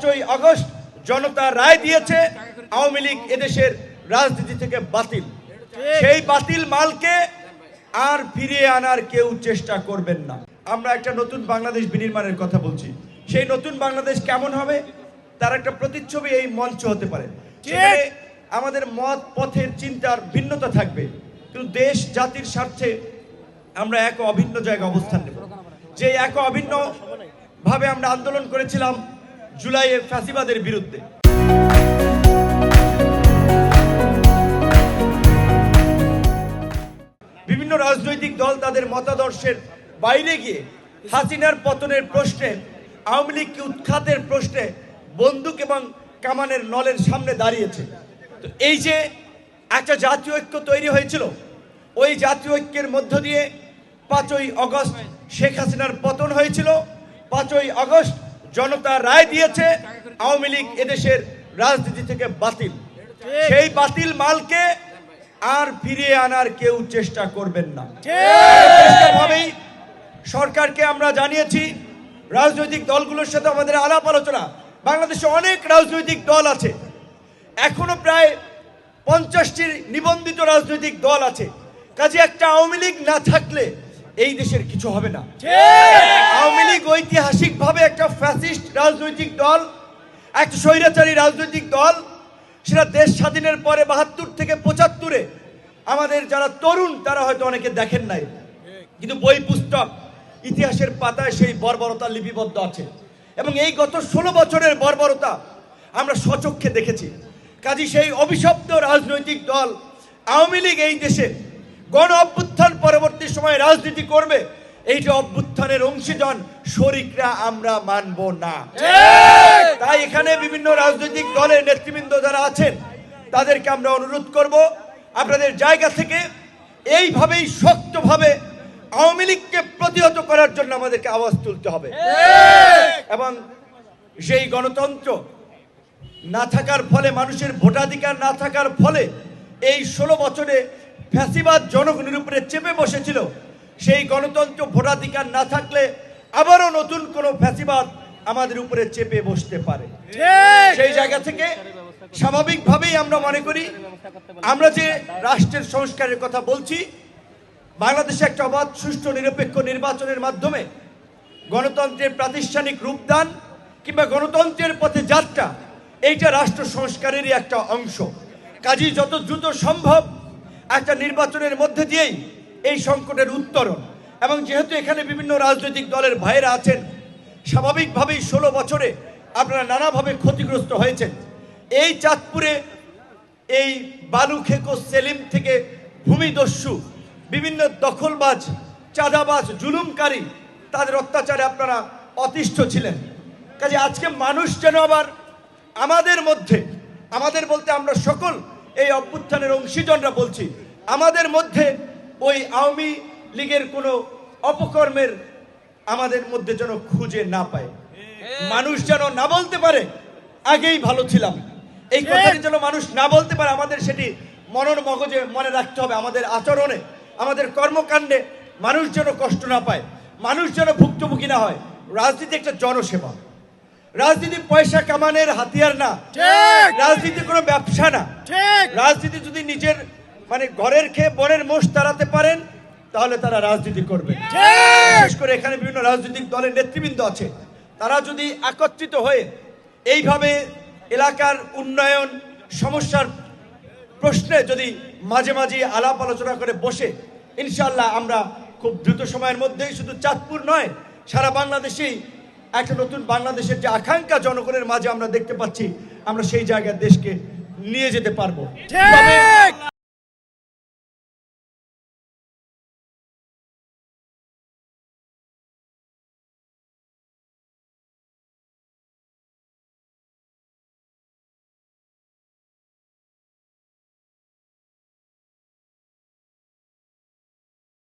পাঁচই আগস্ট জনতা রায় দিয়েছে আওয়ামী লীগ এদেশের রাজনীতি থেকে বাতিল। সেই বাতিল মালকে আর ফিরিয়ে আনার কেউ চেষ্টা করবেন না। আমরা একটা নতুন বাংলাদেশ বিনির্মাণের কথা বলছি। সেই নতুন বাংলাদেশ কেমন হবে? তার একটা প্রতিচ্ছবি এই মঞ্চ হতে পারে। আমাদের মত পথের চিন্তার ভিন্নতা থাকবে। কিন্তু দেশ জাতির স্বার্থে আমরা এক অভিন্ন জায়গায় অবস্থান নেব। যে এক অভিন্ন ভাবে আমরা আন্দোলন করেছিলাম জুলাইয়ে ফ্যাসিবাদের বিরুদ্ধে। বিভিন্ন রাজনৈতিক দল তাদের মতাদর্শের বাইরে গিয়ে হাসিনার পতনের প্রশ্নে, আওয়ামী লীগকে উৎখাতের প্রশ্নে বন্দুক এবং কামানের নলের সামনে দাঁড়িয়েছে। তো এই যে একটা জাতীয় ঐক্য তৈরি হয়েছিল, ওই জাতীয় ঐক্যের মধ্য দিয়ে পাঁচই অগস্ট শেখ হাসিনার পতন হয়েছিল। পাঁচই আগস্ট জনতা রায় দিয়েছে আওয়ামী লীগ এদেশের রাজনীতি থেকে বাতিল। সেই বাতিল মালকে আর ফিরিয়ে আনার কেউ চেষ্টা করবেন না। ভাবেই সরকারকে আমরা জানিয়েছি রাজনৈতিক দলগুলোর সাথে আমাদের আলাপ আলোচনা। বাংলাদেশে অনেক রাজনৈতিক দল আছে। এখনও প্রায় পঞ্চাশটির নিবন্ধিত রাজনৈতিক দল আছে। কাজে একটা আওয়ামী লীগ না থাকলে এই দেশের কিছু হবে না। আওয়ামী লীগ রাজনৈতিক দল, একটা স্বৈরাচারী রাজনৈতিক দল, সেটা দেশ স্বাধীনের পরে বাহাত্তর থেকে পঁচাত্তরে আমাদের যারা তরুণ, তারা হয়তো অনেকে দেখেন নাই। কিন্তু বই পুস্তক, ইতিহাসের পাতায় সেই বর্বরতা লিপিবদ্ধ আছে। এবং এই গত ষোলো বছরের বর্বরতা আমরা স্বচক্ষে দেখেছি। কাজী সেই অভিশপ্ত রাজনৈতিক দল আওয়ামী লীগ এই দেশে গণ অভ্যুত্থান পরবর্তী সময়ে রাজনীতি করবে এই যে অভ্যুত্থানের অংশীজন শরিকরা আমরা মানব না। তাই এখানে বিভিন্ন রাজনৈতিক দলের নেতৃবৃন্দ যারা আছেন তাদেরকে আমরা অনুরোধ করব আপনাদের জায়গা থেকে এইভাবেই শক্তভাবে আওয়ামী লীগকে প্রতিহত করার জন্য আমাদেরকে আওয়াজ তুলতে হবে। এবং সেই গণতন্ত্র না থাকার ফলে মানুষের ভোটাধিকার না থাকার ফলে এই ষোলো বছরে ফ্যাসিবাদ জনগণের উপরে চেপে বসেছিল সেই গণতন্ত্র ভোটাধিকার না থাকলে আবারও নতুন কোনো ফ্যাসিবাদ আমাদের উপরে চেপে বসতে পারে। সেই জায়গা থেকে স্বাভাবিকভাবেই আমরা মনে করি আমরা যে রাষ্ট্রের সংস্কারের কথা বলছি বাংলাদেশে একটা অবাধ সুষ্ঠু নিরপেক্ষ নির্বাচনের মাধ্যমে গণতন্ত্রের প্রাতিষ্ঠানিক রূপদান কিংবা গণতন্ত্রের পথে যাত্রা এইটা রাষ্ট্র সংস্কারেরই একটা অংশ। কাজেই যত দ্রুত সম্ভব একটা নির্বাচনের মধ্যে দিয়েই এই সংকটের উত্তরণ। এবং যেহেতু এখানে বিভিন্ন রাজনৈতিক দলের ভাইয়েরা আছেন, স্বাভাবিকভাবেই ষোলো বছরে আপনারা নানাভাবে ক্ষতিগ্রস্ত হয়েছেন। এই চাঁদপুরে এই বালু খেকো সেলিম থেকে ভূমিদস্যু, বিভিন্ন দখলবাজ, চাঁদাবাজ, জুলুমকারী, তাদের অত্যাচারে আপনারা অতিষ্ঠ ছিলেন। কাজে আজকে মানুষ যেন আবার আমাদের মধ্যে, আমাদের বলতে আমরা সকল এই অভ্যুত্থানের অংশীজনরা বলছি, আমাদের মধ্যে ওই আওয়ামী লীগের কোনো অপকর্মের আমাদের মধ্যে যেন খুঁজে না পায়। মানুষ যেন না বলতে পারে আগেই ভালো ছিলাম। এই কথাটি যেন মানুষ না বলতে পারে আমাদের সেটি মনন মগজে মনে রাখতে হবে। আমাদের আচরণে আমাদের কর্মকাণ্ডে মানুষ যেন কষ্ট না পায় মানুষ যেন ভুক্তভোগী না হয়। রাজনীতি একটা জনসেবা। রাজনীতি পয়সা কামানের হাতিয়ার না। রাজনীতি কোনো ব্যবসা না। রাজনীতি যদি নিজের মানে ঘরের খেয়ে বনের মোষ তাড়াতে পারেন তাহলে তারা রাজনীতি করবে। বিশেষ করে এখানে বিভিন্ন রাজনৈতিক দলের নেতৃবৃন্দ আছে। তারা যদি একত্রিত হয়ে এইভাবে এলাকার উন্নয়ন সমস্যার প্রশ্নে যদি মাঝে মাঝে আলাপ আলোচনা করে বসে ইনশাল্লাহ আমরা খুব দ্রুত সময়ের মধ্যেই শুধু চাঁদপুর নয় সারা বাংলাদেশেই একটা নতুন বাংলাদেশের যে আকাঙ্ক্ষা জনগণের মাঝে আমরা দেখতে পাচ্ছি আমরা সেই জায়গায় দেশকে নিয়ে যেতে পারব। তবে